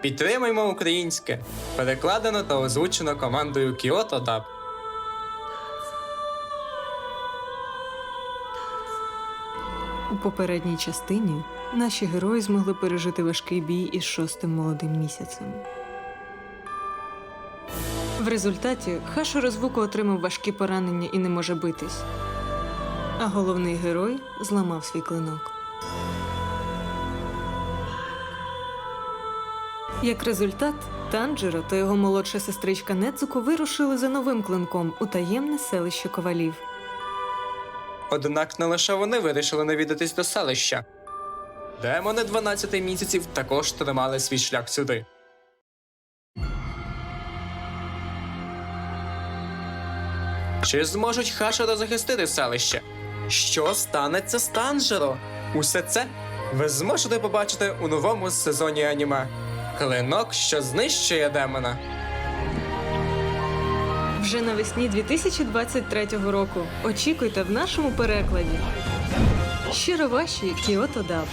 Підтримаймо українське. Перекладено та озвучено командою Kyoto Dub. У попередній частині наші герої змогли пережити важкий бій із шостим молодим місяцем. В результаті Хашо Розвуко отримав важкі поранення і не може битись. А головний герой зламав свій клинок. Як результат, Танджеро та його молодша сестричка Недзуко вирушили за новим клинком у таємне селище ковалів. Однак не лише вони вирішили навідатись до селища. Демони 12 місяців також тримали свій шлях сюди. Чи зможуть Хашера захистити селище? Що станеться з Танжеро? Усе це ви зможете побачити у новому сезоні аніме. Клинок, що знищує демона. Вже навесні 2023 року. Очікуйте в нашому перекладі. Щиро ваші Кіото Даб.